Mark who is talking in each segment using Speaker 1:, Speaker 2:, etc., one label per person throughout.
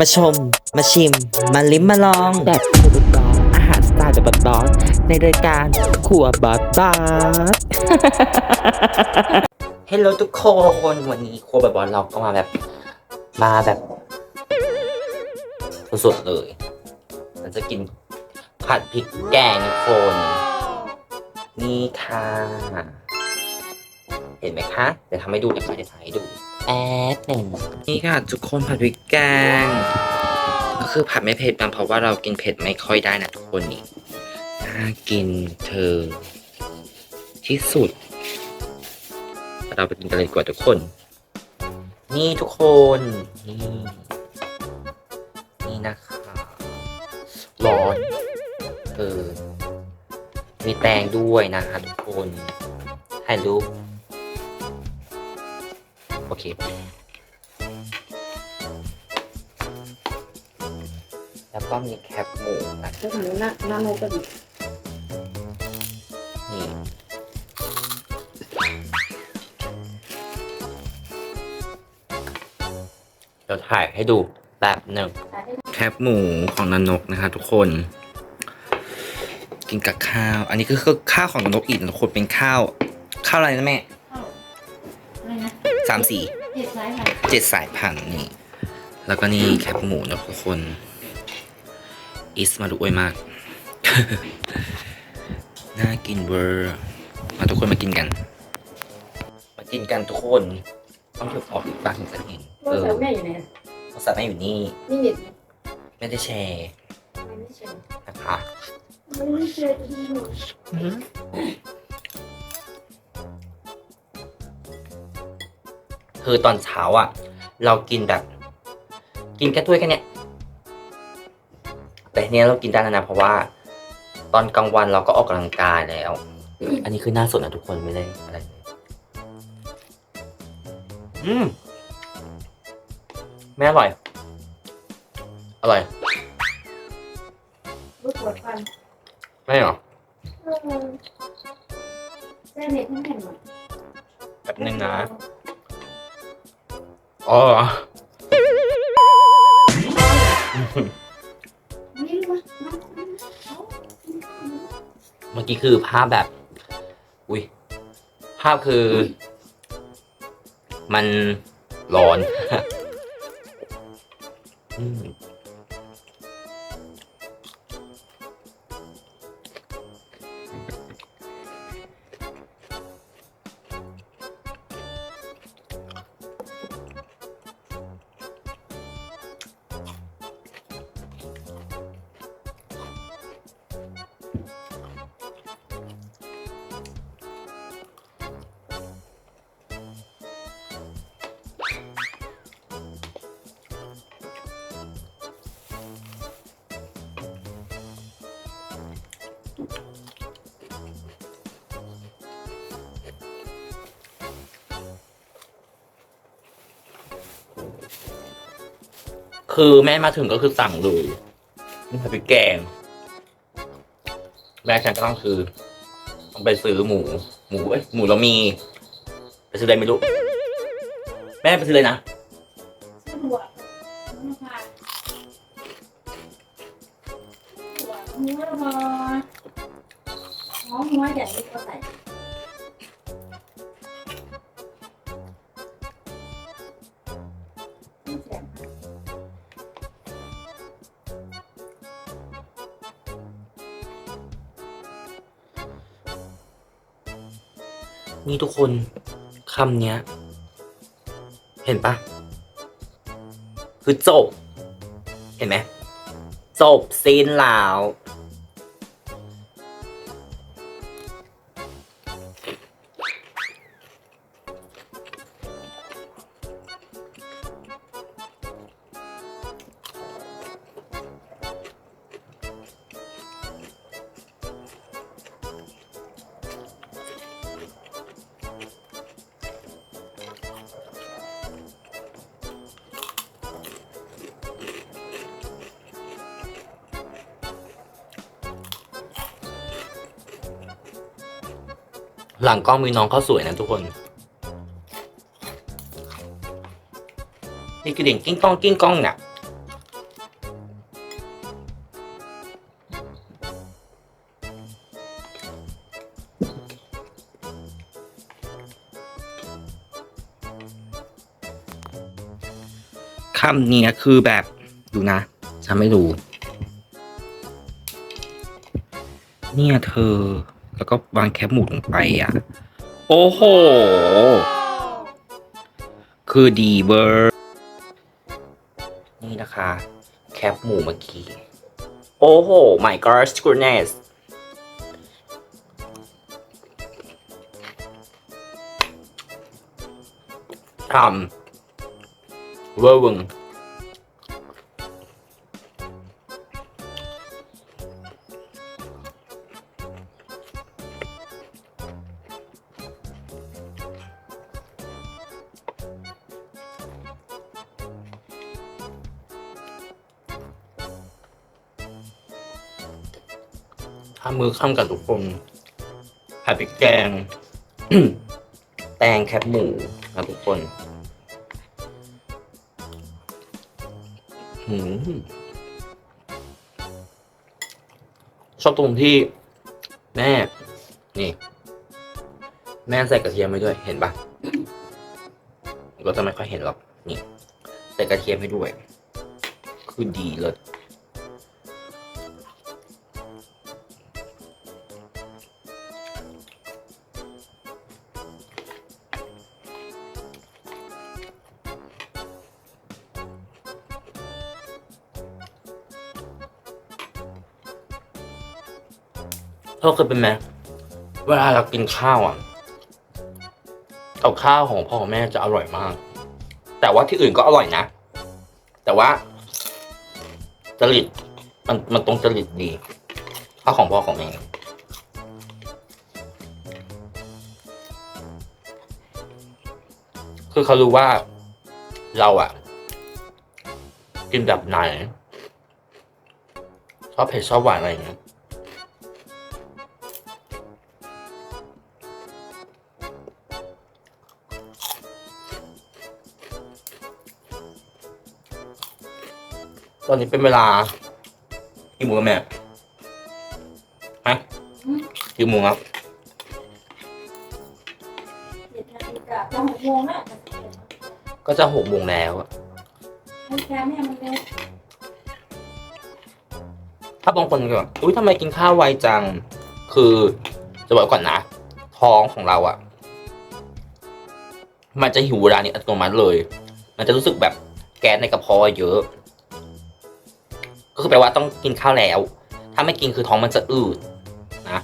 Speaker 1: มาชม มาชิม มาลิ้มมาลอง
Speaker 2: แบบครัวบอสอาหารสไตล์แบบบอสในรายการครัวบอสบอส
Speaker 1: เฮลโลทุกคนวันนี้ครัวแบบบอลเราก็มาแบบ มาแบบสดๆเลยเราจะกินผัดพริกแกงทุกคน นี่ค่ะ เห็นไหมคะ เดี๋ยวทำให้ดูเดี๋ยวจะถ่ายให้ดู แอดหนึ่งนี่ค่ะทุกคนผัดพริกแกง ก็คือผัดไม่เผ็ดมันเพราะว่าเรากินเผ็ดไม่ค่อยได้นะทุกคนนี่น่ากินเธอ ที่สุด เราไปกินกันเลยดีกว่าทุกคน นี่ทุกคนนี่นี่นะคะร้อนเออมีแตงด้วยนะคะทุกคนถ่ายรูป อเคแล้วก็มีแคปหมูนะ
Speaker 3: ก็ถึงหน้าหน้าโมกัน
Speaker 1: นี่เดี๋ยวถ่ายให้ดูแบบหนึ่งแคบหมูของนันนกนะคะทุกคน กินกับข้าว อันนี้ก็คือข้าวของนันนกอีกนะทุกคนเป็นข้าว ข้าวอะไรนะแม่
Speaker 3: อะไรนะ
Speaker 1: สามสี่
Speaker 3: เจ็ดสายค่ะ
Speaker 1: เจ็ดสายพันธุ์นี่ แล้วก็นี่แคบหมูนะทุกคน อิสมาดูอวยมาก น่ากินเวอร์ มาทุกคนมากินกัน มากินกันทุกคนต้องถือออกอีกบ้างถึงจะเห็น
Speaker 3: โทรศัพท์แม่อยู่ไหน
Speaker 1: โทรศัพท์แม่อยู่นี่
Speaker 3: นี่เน็ตไหม
Speaker 1: ไม่ได้แชร์
Speaker 3: ไม่ได้เช็ค
Speaker 1: นะคะ
Speaker 3: ไม่ได้เช็คที่หนู
Speaker 1: คือตอนเช้าอะ เรากินแบบ กินแค่ถ้วยแค่เนี้ยแต่ทีเนี้ยเรากินได้แล้วนะเพราะว่า ตอนกลางวันเราก็ออกกำลังกายแล้ว อันนี้คือหน้าสดนะทุกคนไม่ได้อะไรเลยอืมไม่อร่อย อร่อย
Speaker 3: รู้ปวดฟัน
Speaker 1: ไม่หรอ
Speaker 3: เออแม่เน็ตไม่เห็นหรอ
Speaker 1: แบบนึงนะ อ๋อเมื่อกี้คือภาพแบบ อุ้ยภาพคือ มันร้อน คือแม่มาถึงก็คือสั่งเลยนี่ผัดพริกแกง แม่ฉันก็ต้องคือต้องไปซื้อหมู หมูเอ้ยหมูเรามี ไปซื้ออะไรไม่รู้ แม่ไปซื้อเลยนะ
Speaker 3: นี่
Speaker 1: ทุกคนคำเนี้ย เห็นปะคือจบ เห็นไหมจบซีนแล้ว หลังกล้องมีน้องเขาสวยนะทุกคนนี่กระดิ่งกิ้งก้องกิ้งก้องเนี่ยคำเนี่ยคือแบบดูนะฉันไม่รู้ เนี่ยเธอ แล้วก็วางแคปหมูลงไปอะ โอ้โห คือดีเบอร์ นี่นะคะ แคปหมูเมื่อกี้ โอ้โห my gosh goodness ทำเวอร์วง ทำมือข้ามกับทุกคนผัดพริกแกง แตงแคบหมูนะทุกคนหืชอบตรงที่แม่ นี่ แม่ใส่กระเทียมไปด้วยเห็นปะก็จะไม่ค่อยเห็นหรอก นี่ ใส่กระเทียมให้ด้วย คือดีเลย เธอเคยเป็นไหมเวลาเรากินข้าวอะกับข้าวของพ่อแม่จะอร่อยมาก แต่ว่าที่อื่นก็อร่อยนะ แต่ว่าจริตมันมันตรงจริตดีข้าวของพ่อของแม่คือเขารู้ว่าเราอะกินแบบไหนชอบเผ็ดชอบหวานอะไรอย่างเงี้ย ตอนนี้เป็นเวลากี่โมงแล้วแม่ฮะกี่โมงครับ
Speaker 3: เจ็ดนาฬิกาจะหกโมงแล้ว
Speaker 1: ก็จะหกโมงแล้วอะ
Speaker 3: ให้แค่เนี่ยมันเลย
Speaker 1: ถ้าบางคนก็แบบอุ้ยทำไมกินข้าวไวจัง คือจะบอกก่อนนะ ท้องของเราอะมันจะหิวเวลานี้อัตโนมัติเลย มันจะรู้สึกแบบแก๊สในกระเพาะเยอะก็ คือแปลว่าต้องกินข้าวแล้ว ถ้าไม่กินคือท้องมันจะอืดนะ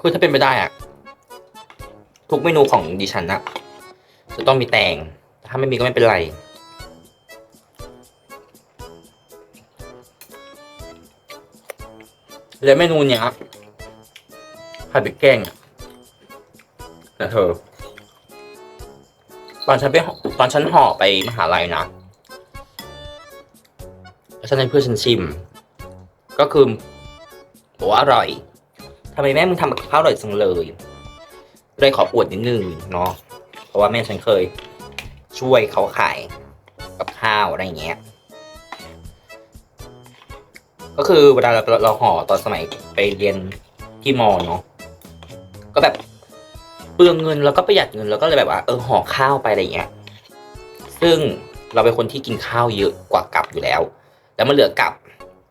Speaker 1: คือถ้าเป็นไปได้อะทุกเมนูของดิฉันนะจะต้องมีแตงถ้าไม่มีก็ไม่เป็นไรแล้วเมนูเนี้ย ผัดพริกแกงอะนะเธอ ตอนฉันไปตอนฉันห่อไปมหาลัยนะฉันให้เพื่อนฉันชิม ก็คือบอกว่าอร่อยทำไมแม่มึงทำกับข้าวอร่อยจังเลยเลยขออวดนิดนึงเนาะเพราะว่าแม่ฉันเคย ช่วยเขาขายกับข้าวอะไรเงี้ย ก็คือเวลาเราเราห่อตอนสมัยไปเรียนที่มอเนาะ ก็แบบเปลืองเงินแล้วก็ประหยัดเงินแล้วก็เลยแบบว่าเออห่อข้าวไปอะไรอย่างเงี้ย ซึ่งเราเป็นคนที่กินข้าวเยอะกว่ากลับอยู่แล้ว แล้วมันเหลือกลับ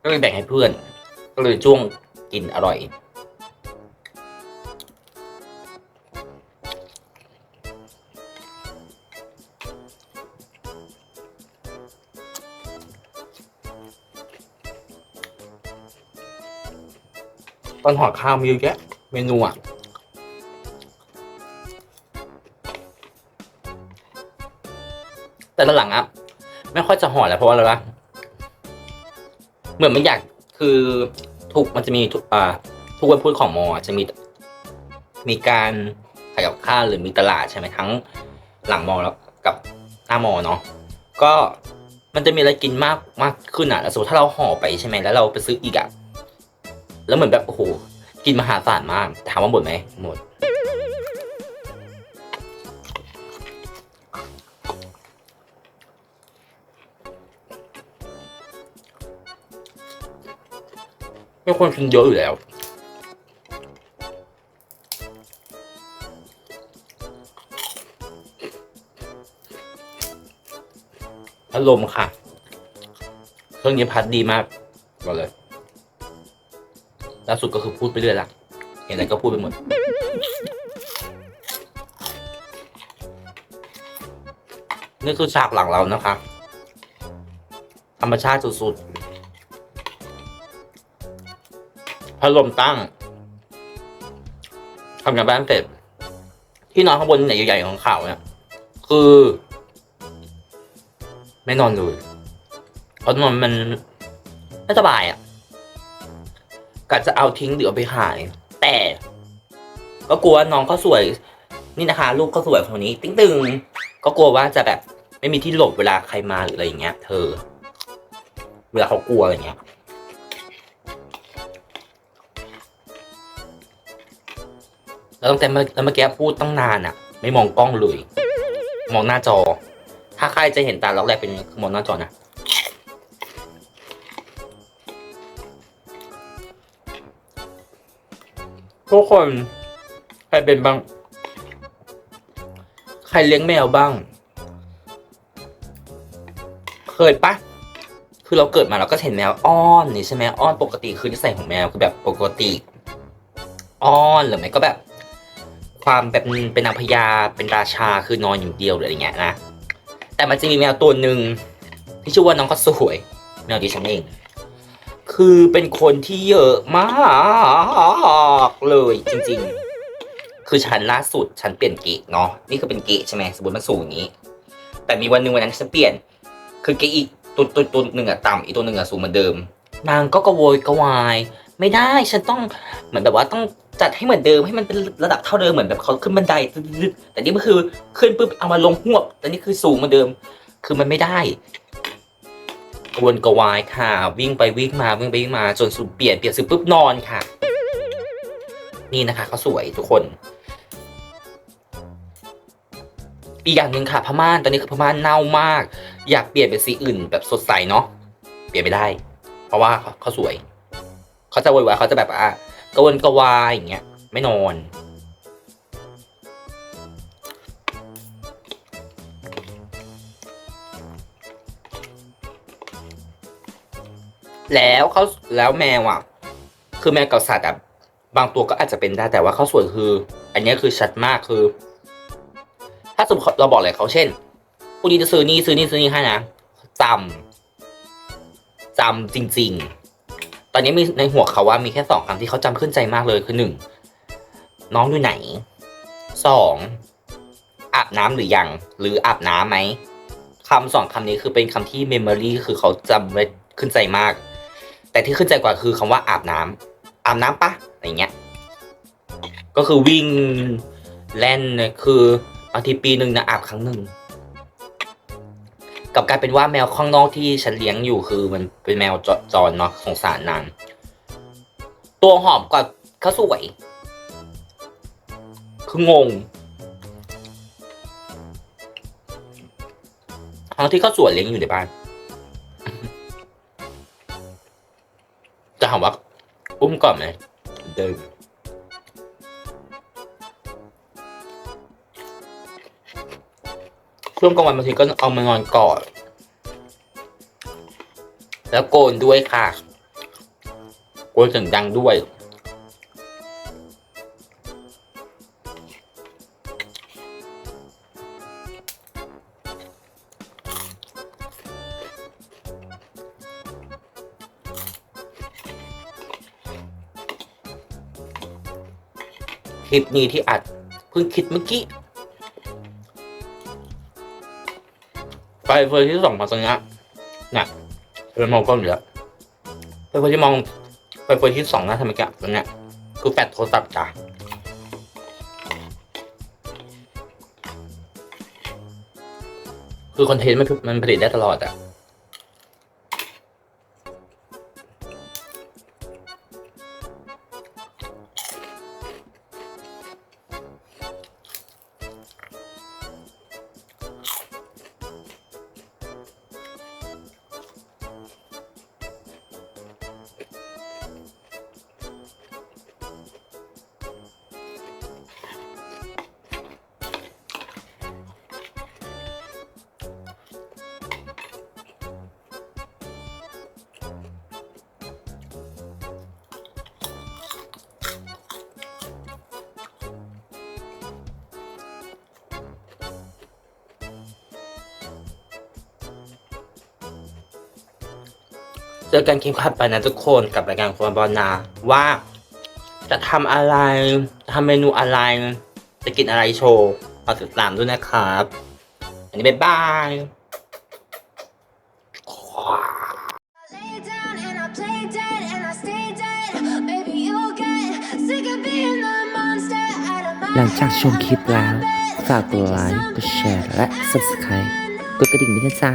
Speaker 1: ก็เลยแบ่งให้เพื่อน ก็เลยจ้วงกินอร่อย ตอนห่อข้าวมีเยอะแยะเมนูอะ แต่ตอนหลังอะไม่ค่อยจะห่อแล้วเพราะว่าอะไรวะเหมือนมันอยากคือทุกมันจะมีทุกอ่าทุกวันพุธของมอจะมี มีการขายกับข้าวหรือมีตลาดใช่ไหมทั้งหลังมอแล้วกับหน้ามอเนาะก็มันจะมีอะไรกินมากมากขึ้นอะแล้วสมมติถ้าเราห่อไปใช่ไหมแล้วเราไปซื้ออีกอะแล้วเหมือนแบบโอ้โหกินมหาศาลมากถามว่าหมดไหมหมด ไม่ควรกินเยอะอยู่แล้ว อารมณ์ค่ะเครื่องนี้พัดดีมากบอกเลยล่าสุดก็คือพูดไปเรื่อยละเห็นอะไรก็พูดไปหมดนี่คือฉากหลังเรานะคะ ธรรมชาติสุดๆ พัดลมตั้งทำงานบ้านเสร็จ ที่นอนข้างบนไหนใหญ่ๆของเขาเนี่ยคือ ไม่นอนเลยเพราะนอนมันไม่สบายอะ่ะกะจะเอาทิ้งหรือเอาไปขาย แต่ ก็กลัวน้องก็สวย นี่นะคะ ลูกก็สวยคนนี้ ติ้งตึงก็กลัวว่าจะแบบ ไม่มีที่หลบเวลาใครมาหรืออะไรอย่างเงี้ย เธอ เวลาเขากลัวอะไรเงี้ย แล้วตั้งแต่เมื่อแล้วเมื่อกี้พูดตั้งนานอะไม่มองกล้องเลย มองหน้าจอ ถ้าใครจะเห็นตาล็อกแรกเป็นคือมองหน้าจอนะทุกคนใครเป็นบ้าง ใครเลี้ยงแมวบ้าง เคยปะคือเราเกิดมาเราก็เห็นแมวอ้อนนี่ใช่ไหมอ้อนปกติคือนิสัยของแมวคือแบบปกติ อ้อนหรือไม่ก็แบบ ความแบบเป็นนางพญาเป็นราชาคือนอนอยู่เดียวหรืออะไรเงี้ยนะแต่มันจะมีแมวตัวหนึ่งที่ชื่อว่าน้องก็สวยแมวดิฉันเอง คือเป็นคนที่เยอะมากเลยจริง ๆ คือฉันล่าสุดฉันเปลี่ยนเกะเนาะนี่คือเป็นเกะใช่ไหมสมมติมันสูงอย่างนี้ แต่มีวันหนึ่งวันนั้นฉันเปลี่ยน คือเกะอีกตัวตัวตัวหนึ่งอะต่ำอีกตัวหนึ่งอะสูงเหมือนเดิม นางก็กระโวยกระวาย ไม่ได้ฉันต้องเหมือนแบบว่าต้อง จัดให้เหมือนเดิมให้มันเป็นระดับเท่าเดิมเหมือนแบบเขาขึ้นบันไดแต่นี่มันคือขึ้นปุ๊บเอามาลงหวบแต่นี่คือสูงเหมือนเดิม คือมันไม่ได้กวนกวายค่ะ วิ่งไปวิ่งมาวิ่งไปวิ่งมาจนสุดเปลี่ยนเปลี่ยนสุดปุ๊บนอนค่ะ นี่นะคะเขาสวยทุกคน อีกอย่างหนึ่งค่ะพม่านตอนนี้คือพม่านเน่ามาก อยากเปลี่ยนเป็นสีอื่นแบบสดใสเนาะเปลี่ยนไม่ได้ เพราะว่าเขาสวย เขาจะโวยวายเขาจะแบบอะ กระวนกระวายอย่างเงี้ย ไม่นอน แล้วเขาแล้วแมวอะ คือแมวกับสัตว์อะบางตัวก็อาจจะเป็นได้แต่ว่าเขาส่วยคือ อันนี้คือชัดมากคือ ถ้าสมมติเราบอกอะไรเขาเช่นพวกนี้จะซื้อนี่ซื้อนี่ซื้อนี่ให้นะจำจำจริง ๆ ตอนนี้มีในหัวเขาว่ามีแค่สองคำที่เขาจำขึ้นใจมากเลยคือหนึ่งน้องอยู่ไหนสองอาบน้ำหรือยัง หรืออาบน้ำไหมคำสองคำนี้คือเป็นคำที่เมมโมรีคือเขาจำไว้ขึ้นใจมาก แต่ที่ขึ้นใจกว่าคือคำว่าอาบน้ำอาบน้ำปะอะไรเงี้ยก็คือวิ่งแล่นคือ บางทีปีหนึ่งนะอาบครั้งหนึ่ง กับกลายเป็นว่าแมวข้างนอกที่ฉันเลี้ยงอยู่คือมันเป็นแมวจจรเนาะสงสารนาง ตัวหอมกว่าเขาสวย คืองงทั้งที่เขาสวยเลี้ยงอยู่ในบ้าน จะถามว่า อุ้มก่อนไหมเดิม ช่วงกลางวันบางทีก็เอามานอนกอดแล้วโกนด้วยค่ะโกนเสียงดังด้วย คลิปนี้ที่อัดเพิ่งคิดเมื่อกี้ เฟยที่ส่องมาตรงนี้น่ะเป็นมองกล้องอยู่แล้วไปเฟยที่มองไปเฟยที่สองนะทำไมแกะตรงเนี้ยคือแฟดโทรศัพท์จ้ะคือคอนเทนต์มันมันผลิตได้ตลอดอะ เจอกันคลิปถัดไปนะทุกคนกับรายการครัวบอลนาว่า จะทำอะไรจะทำเมนูอะไร จะกินอะไรโชว์มาติดตามด้วยนะครับ อันนี้บ๊ายบาย
Speaker 3: lay down and I play dead and I stay dead. Maybe you'll get sick of being the monster out of my
Speaker 4: หลังจากชมคลิปแล้ว ฝากกดไลค์ กดแชร์ และ subscribe กดกระดิ่งด้วยนะจ๊ะ